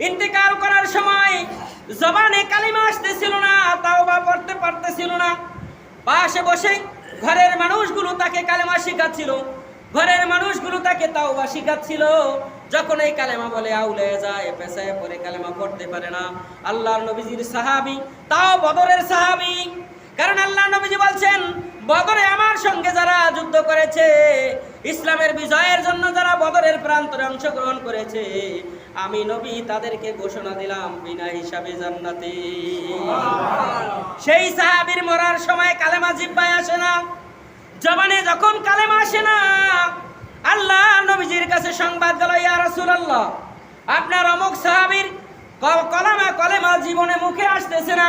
ইন্তেকাল করার সময় জবানে কালিমা আসতেছিল না তাও বা পড়তে পারতেছিল না। পাশে বসে ঘরের মানুষগুলো তাকে কালেমা শিখাচ্ছিল। ঘরের মানুষগুলো তাকে তাও বা শিখাচ্ছিল। যখন এই কালেমা বলে, আউলে যায়, পেশায় পরে কালেমা পড়তে পারে না। আল্লাহর নবীজির সাহাবি, তাও বদরের সাহাবি কারণ আল্লাহ নবীজি বলছেন বদরে আমার সঙ্গে যারা যুদ্ধ করেছে ইসলামের বিজয়ের জন্য যারা বদরের প্রান্তরে অংশগ্রহণ করেছে আমি নবী তাদেরকে ঘোষণা দিলাম বিনা হিসাবে জান্নাতে। সেই সাহাবীর মরার সময় কালেমা জিব্বায় আসে না জবানে যখন কালেমা আসে না আল্লাহ নবীজির কাছে সংবাদ গেল ইয়া রাসূলুল্লাহ আপনার অমুক সাহাবীর কলামা কলেমা জীবনে মুখে আসতেছে না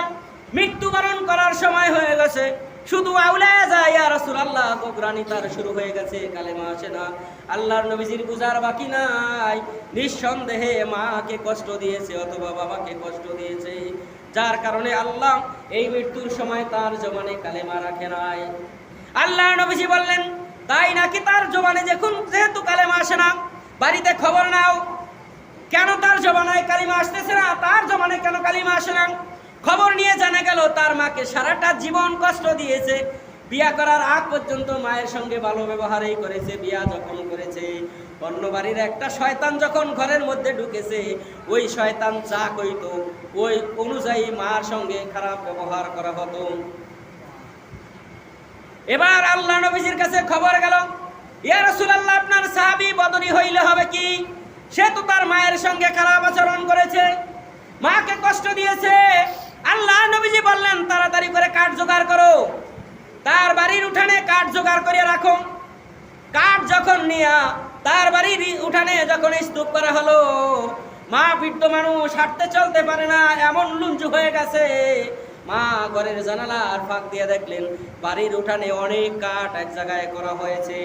মৃত্যুবরণ করার সময় হয়ে গেছে। শুধু আউলে যায়, ইয়া আল্লাহ গোগরানি তার শুরু হয়ে গেছে, কালেমা আসে না। আল্লাহর নবীজির বুঝার বাকি নাই। নিঃসন্দেহে মাকে কষ্ট দিয়েছে, অথবা বাবাকে কষ্ট দিয়েছে। যার কারণে আল্লাহ এই মৃত্যুর সময় তার জমানে কালেমা রাখে নাই। আল্লাহ নবীজি বললেন, তাই নাকি তার জবানে যখন যেহেতু কালেমা আসে না, বাড়িতে খবর নাও। কেন তার জবানায় কালিমা আসতেছে না? তার জমানে কেন কালিমা আসে না? খবর নিয়ে জানা গেল, তার মাকে সারাটা জীবন কষ্ট দিয়েছে। বিয়া করার আগ পর্যন্ত মায়ের সঙ্গে ভালো ব্যবহারই করেছে, বিয়া যখন করেছে। অন্য বাড়ির একটা শয়তান যখন ঘরের মধ্যে ঢুকেছে, ওই শয়তান যা কইতো, ওই অনুযায়ী মার সঙ্গে খারাপ ব্যবহার করা হতো। এবার আল্লাহ নবীজির কাছে খবর গেল, ইয়া রাসূলুল্লাহ, আপনার সাহাবী বদরি হইলে হবে কি? সে তো তার মায়ের সঙ্গে খারাপ আচরণ করেছে, মাকে কষ্ট দিয়েছে। তাড়াতাড়ি করে কাঠ জোগাড় করো। তার বাড়ির উঠানে কাঠ জোগাড় করে রাখো। কাঠ যখন নিয়া তার বাড়ির উঠানে যখন স্তূপ করা হলো, মা বৃদ্ধ মানুষ হাঁটতে চলতে পারে না, এমন লুঞ্জু হয়ে গেছে। মা ঘরের জানালার ফাঁক দিয়ে দেখলেন, বাড়ির উঠানে অনেক কাঠ এক জায়গায় করা হয়েছে।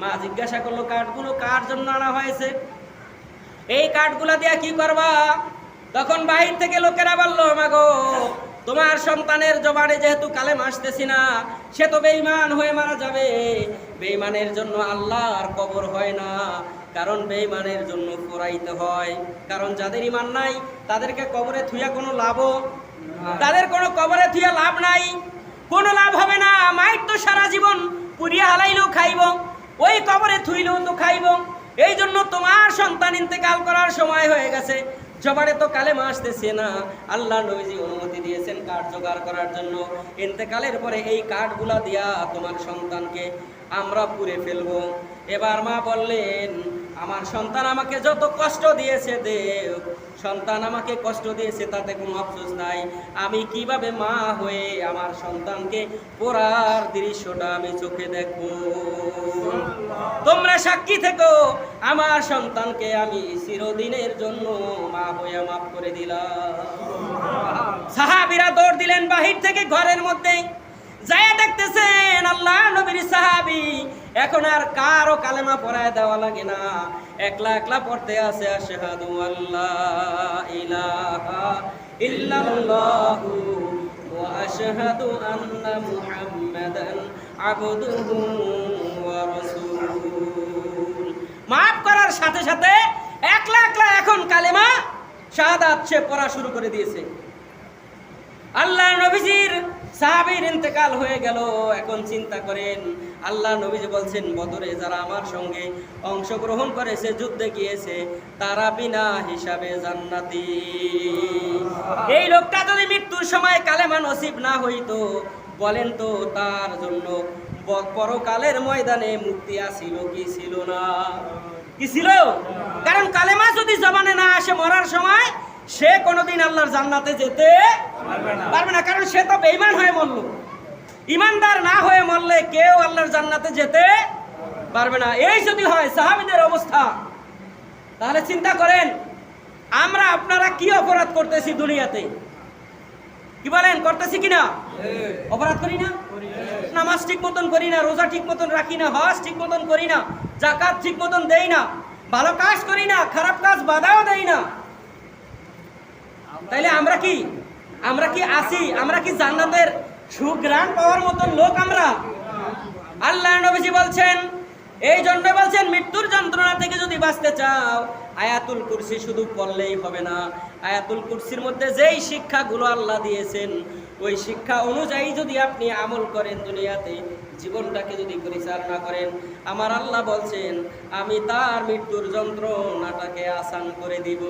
মা জিজ্ঞাসা করল, কাঠগুলো কার জন্য আনা হয়েছে? এই কাঠগুলা দিয়ে কি করবা? তখন বাহির থেকে লোকেরা বলল, মাগো তোমার সন্তানের জবানে যেহেতু কালেম আসতেছি না, সে তো বেইমান হয়ে মারা যাবে। বেঈমানের জন্য আল্লাহর কবর হয় না, কারণ বেঈমানের জন্য পোড়াইতে হয়। কারণ যাদের ইমান নাই, তাদেরকে কবরে থুইয়া কোনো লাভও তাদের কোনো কবরে থুইয়া লাভ নাই। কোনো লাভ হবে না মাইট তো সারা জীবন পুড়িয়া হালাইলেও খাইব, ওই কবরে থুইলেও তো খাইব। এই জন্য তোমার সন্তান ইন্তেকাল করার সময় হয়ে গেছে। জবারে তো কালেমা আসতেছে না। আল্লাহ নবীজি অনুমতি দিয়েছেন কাঠ জোগাড় করার জন্য। ইন্তেকালের পরে এই কাঠগুলা দিয়া তোমার সন্তানকে আমরা পুড়ে ফেলব। এবার মা বললেন আমার সন্তান আমাকে যত কষ্ট দিয়েছে দেব, সন্তান আমাকে কষ্ট দিয়েছে তাতে কোনো আফসোস নাই। আমি কীভাবে মা হয়ে আমার সন্তানকে পোড়ার দৃশ্যটা আমি চোখে দেখব? তোমরা সাক্ষী থেকো, আমার সন্তানকে আমি চিরদিনের জন্য মা হয়ে মাফ করে দিলাম। সাহাবিরা দৌড় দিলেন বাহির থেকে ঘরের মধ্যে। যায় দেখতেছেন আল্লাহ নবীর সাহাবি এখন আর কারও কালেমা পড়ায় দেওয়া লাগে না। একলা একলা পড়তে আছে, আশহাদু আল্লাহ ইলাহা ইল্লাল্লাহু ওয়া আশহাদু আন্না মুহাম্মাদান আবদুহু ওয়া রাসূলুহু। মাফ করার সাথে সাথে একলা একলা এখন কালেমা শাহাদাত সে পড়া শুরু করে দিয়েছে। আল্লাহ নবীজির সাহাবীর ইন্তেকাল হয়ে গেল। এখন চিন্তা করেন আল্লাহ নবীজি বলছেন বদরে যারা আমার সঙ্গে অংশগ্রহণ করেছে যুদ্ধে গিয়েছে তারা বিনা হিসাবে জান্নাতি। এই লোকটা যদি মৃত্যুর সময় কালেমা নসিব না হইতো বলেন তো তার জন্য পরকালের ময়দানে মুক্তি আসিল কি ছিল না? কি ছিল? কারণ কালেমা যদি জবানে না আসে মরার সময় সে কোনোদিন আল্লাহর জান্নাতে যেতে পারবে না। কারণ সে তো বেইমান হয়ে মরল। ইমানদার না হয়ে মরলে কেউ আল্লাহর জান্নাতে যেতে পারবে না। এই যদি হয়, সাহাবীদের অবস্থা। তাহলে চিন্তা করেন, আমরা আপনারা কি অপরাধ করতেছি দুনিয়াতে? কি বলেন, করতেছি কিনা অপরাধ করি না? নামাজ ঠিক মতন করি না, রোজা ঠিক মতন রাখি না, হজ ঠিক মতন করি না জাকাত ঠিক মতন দেই না, ভালো কাজ করি না, খারাপ কাজ বাধাও দেই না। তাইলে আমরা কি? আমরা কি আসি? আমরা কি জান্নাতের সুগ্রাণ পাওয়ার মতন লোক আমরা? আল্লাহ নবীজি বলছেন, এই জন্য বলছেন, মৃত্যুর যন্ত্রণা থেকে যদি বাঁচতে চাও, আয়াতুল কুরসি শুধু পড়লেই হবে না। আয়াতুল কুরসির মধ্যে যেই শিক্ষাগুলো আল্লাহ দিয়েছেন, ওই শিক্ষা অনুযায়ী যদি আপনি আমল করেন দুনিয়াতে, জীবনটাকে যদি পরিচালনা করেন, আমার আল্লাহ বলছেন, আমি তার মৃত্যুর যন্ত্রণাটাকে আসান করে দিব।